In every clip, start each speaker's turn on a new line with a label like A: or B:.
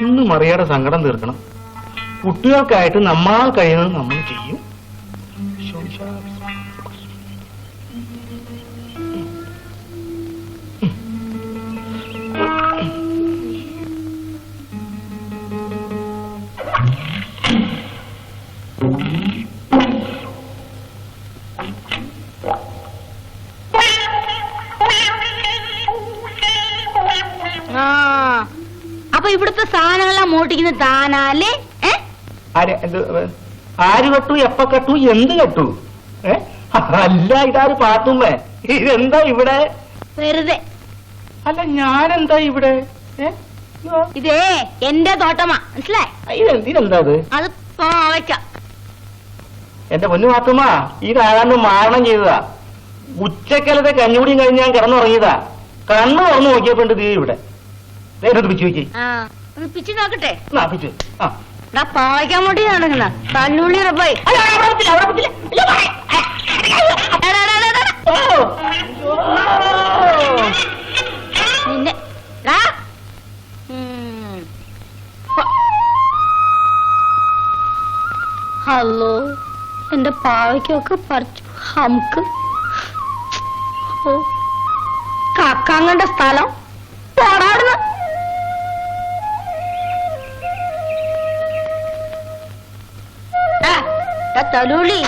A: ഇന്ന് മറിയാടെ സങ്കടം തീർക്കണം. കുട്ടികൾക്കായിട്ട് നമ്മൾ കഴിയുന്നത് നമ്മൾ ചെയ്യും.
B: സാധനങ്ങളെല്ലാം മോട്ടിക്കുന്ന താനാലേ?
A: ആര് കെട്ടു എപ്പ കെട്ടു എന്ത് കെട്ടു? അല്ല ഇതാര് പാത്തുമ്മേ? ഇതെന്താ ഇവിടെ?
B: വെറുതെ.
A: അല്ല ഞാനെന്താ ഇവിടെ?
B: ഇതേ എന്റെ തോട്ടമാ. മനസ്സിലായി?
A: അത്?
B: പാവയ്ക്ക.
A: എന്റെ പൊന്നു പാത്തുമ്മ ഇതാരാണ്ട് മാരണം ചെയ്തതാ. ഉച്ചക്കലത്തെ കഞ്ഞുകൂടിയും കഴിഞ്ഞ് ഞാൻ കിടന്നുറങ്ങിയതാ. കണ്ണു തുറന്നു നോക്കിയപ്പോ ഉണ്ട് ദേ ഇവിടെ? നേരിട്ട് പിടിച്ചു
B: നോക്കി ഒന്ന് പിച്ച് നോക്കട്ടെ. പാവയ്ക്കാൻ വേണ്ടി നടക്കുന്ന. റബ്ബായി. നിന്നെ. ഹലോ. എന്റെ പാവയ്ക്കൊക്കെ പറിച്ചു. ഹംക്ക്. ഓ. സ്ഥലം. പോടാടുന്നു തലൂളി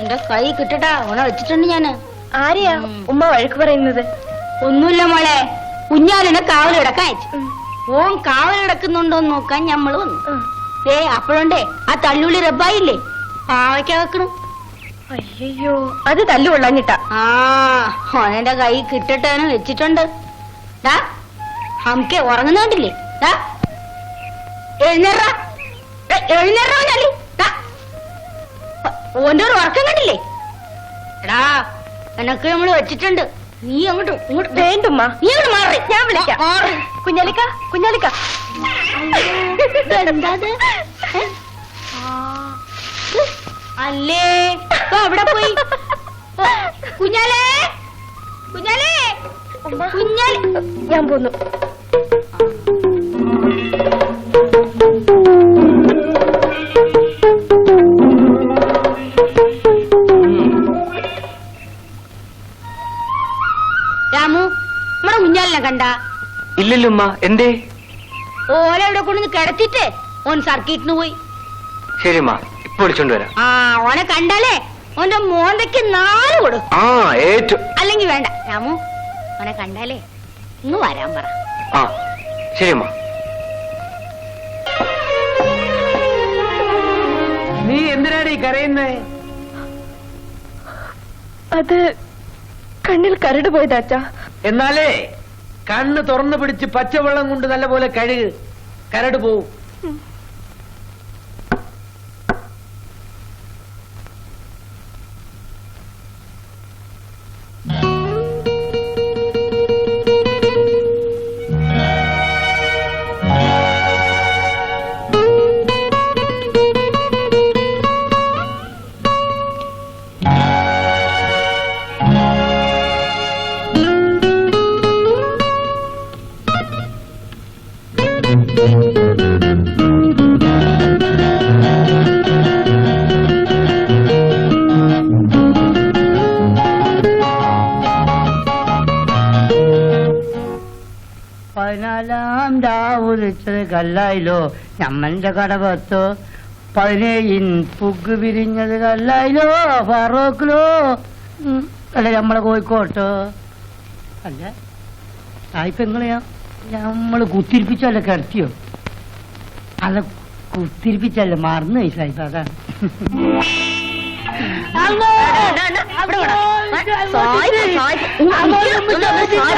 B: എന്റെ കൈ കിട്ടടാ ഉണ വെച്ചിട്ടുണ്ട് ഞാൻ.
C: ആരെയാ? ഉമ്മ വഴക്ക് പറയുന്നത്.
B: ഒന്നുമില്ല മോളെ കുഞ്ഞാലിനെ കാവലിടക്കാൻ അയച്ചു. ഓൻ കാവലിടക്കുന്നുണ്ടോന്ന് നോക്കാൻ ഞമ്മൾ വന്നു. ഏ അപ്പോഴുണ്ടേ ആ തല്ലുള്ളി റബ്ബായില്ലേ? പാവയ്ക്ക വെക്കണു.
C: അയ്യോ അത് തല്ലു കൊള്ളാഞ്ഞിട്ട.
B: ആ ഓനെന്റെ കൈ കിട്ടട്ടേന്ന് വെച്ചിട്ടുണ്ട്. ഡാ ഹംക്കെ ഉറങ്ങുന്നോണ്ടില്ലേ ഡാ എഴുന്നേറ എഴുന്നേറ ഓന്റെ ഒരു ഉറക്കം കണ്ടില്ലേ? എടാ എനക്ക് നമ്മൾ വെച്ചിട്ടുണ്ട്. നീ അങ്ങോട്ട് ഇങ്ങോട്ട്
C: വേണ്ടുമ്മ.
B: നീ അങ്ങോട്ട് മാറി.
C: ഞാൻ വിളിക്കാം.
B: മാറി.
C: കുഞ്ഞാലിക്ക കുഞ്ഞാലിക്ക.
B: അല്ലേ? അവിടെ പോയി. കുഞ്ഞാലേ. കുഞ്ഞാലേ. കുഞ്ഞാലേ.
C: ഞാൻ പോന്നു.
D: ഇല്ലല്ലുമ്മ എന്തേ?
B: ഓല ഇവിടെ കൊണ്ടുവന്ന് കിടത്തിട്ട് ഓൻ സർക്കിട്ടിന് പോയി.
D: ശരിമ്മ ഇപ്പൊ വിളിച്ചോണ്ട് വരാം.
B: ആ ഓനെ കണ്ടാലേ ഓന്റെ മോന്തയ്ക്ക് നാല് കൊടുക്കും
D: ആ ഏറ്റു
B: അല്ലെങ്കിൽ വേണ്ട. രാമു ഓനെ കണ്ടാലേ ഇന്ന് വരാൻ പറ.
D: ആ ശരിയമ്മ
E: നീ എന്തിനാണ് ഈ കരയുന്നേ?
C: അത് കണ്ണിൽ കരട് പോയതാച്ചാ
E: എന്നാലേ കണ്ണ് തുറന്നു പിടിച്ച് പച്ചവെള്ളം കൊണ്ട് നല്ലപോലെ കഴുക്. കരട് പോവും.
F: കല്ലായിലോ ഞമ്മന്റെ കടപത്തോ പതിനേഴിൻ പുഗ് വിരിഞ്ഞത് കല്ലായിലോ ഫറോക്കിലോ അല്ല നമ്മളെ കോഴിക്കോട്ടോ അല്ല ആയിപ്പെങ്ങളെയാ നമ്മൾ കുത്തിരിപ്പിച്ചല്ല കിടത്തിയോ അല്ല കുത്തിരിപ്പിച്ചല്ല മറന്നു പോയി സായിപ്പ് അതാണ്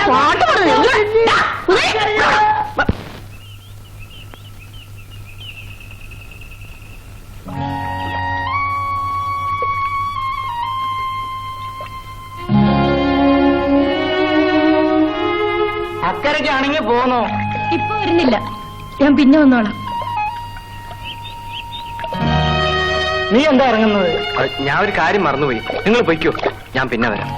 B: പാട്ട് വേണം.
A: അക്കരയ്ക്കാണെങ്കിൽ പോന്നോ?
C: ഇപ്പൊ വരുന്നില്ല. ഞാൻ പിന്നെ വന്നോളാം.
A: നീ എന്താ ഇറങ്ങുന്നത്?
D: ഞാൻ ഒരു കാര്യം മറന്നുപോയി. നിങ്ങൾ പൊയ്ക്കോ. ഞാൻ പിന്നെ വരാം.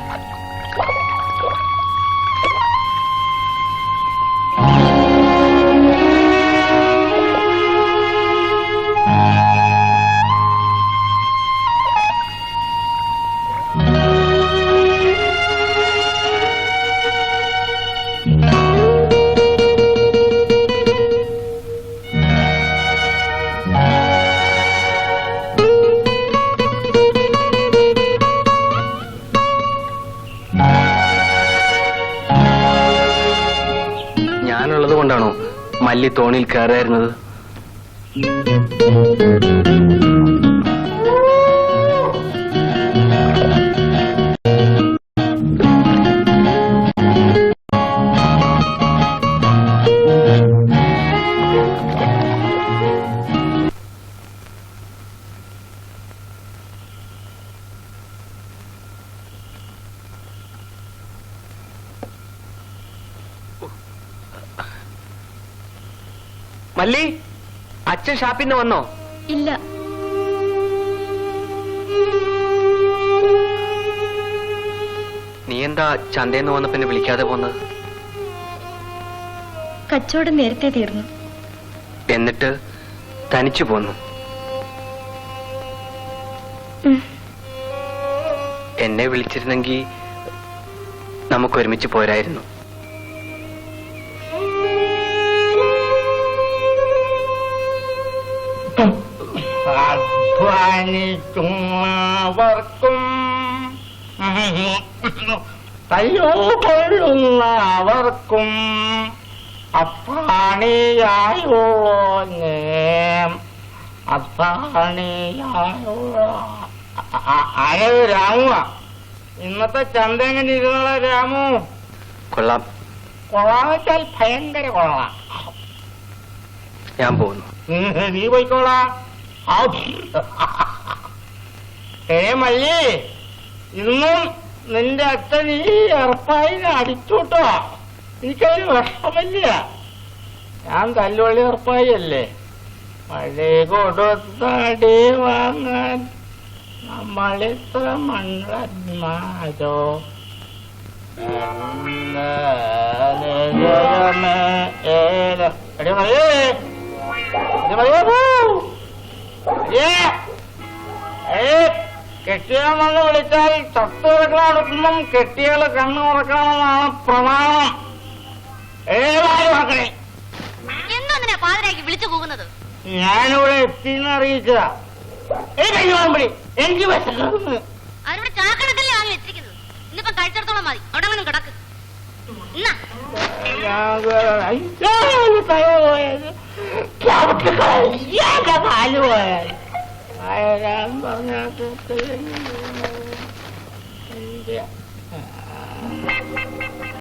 D: ഈ തോണിയിൽ കയറായിരുന്നത്? മല്ലി അച്ഛൻ ഷാപ്പിന്ന് വന്നോ?
C: ഇല്ല.
D: നീ എന്താ ചന്തേന്ന് വന്ന പിന്നെ വിളിക്കാതെ പോന്നത്?
C: കച്ചവടം നേരത്തെ തീർന്നു.
D: എന്നിട്ട് തനിച്ചു പോന്നു. എന്നെ വിളിച്ചിരുന്നെങ്കിൽ നമുക്ക് ഒരുമിച്ച് പോരായിരുന്നു.
A: അധ്വാനിക്കുന്നവർക്കും തയ്യോ കൊള്ളുന്നവർക്കും. അപ്പാണിയായോ അപ്പാണിയായോ അയത് രാമുവ. ഇന്നത്തെ ചന്ത എങ്ങനെ ഇരുന്നുള്ള രാമു.
D: കൊള്ളാം.
A: കൊള്ളാന്ന് വെച്ചാൽ ഭയങ്കര കൊള്ളാം.
D: ഞാൻ പോകുന്നു.
A: നീ- പോയിക്കോളാ. ഏ ഇന്നും നിന്റെ അച്ഛൻ ഈ ഏർപ്പായിനെ അടിച്ചുട്ടോ. എനിക്കതിന് വിഷമില്ല ഞാൻ തല്ലുവള്ളി ഏർപ്പായി അല്ലേ മഴ കൊടുത്തടി വാങ്ങാൻ നമ്മളിത്ര മണ്ണന്മാരോ ഏല മറിയേ പോ. വന്ന് വിളിച്ചാൽ ചത്തു കിടക്കണ അടുക്കുമ്പം കെട്ടിയാൾ കണ്ണു തുറക്കണമെന്നാണ് പ്രമാണം. ഏതായാലും മക്കളെ
B: പാതിരാക്കി വിളിച്ചു പോകുന്നത്?
A: ഞാനിവിടെ എത്തിന്ന് അറിയിച്ചതാ. എനിക്ക്
B: അവരുടെ ചാക്കടക്കല്ലേ വാങ്ങി വെച്ചിരിക്കുന്നത്? ഇന്നിപ്പം കഴിച്ചിടത്തോളം മതി. അവിടെ അങ്ങനെ കിടക്ക്. എന്നാ
A: പോയത് കാൽ പോയത് ആയിരം പറഞ്ഞ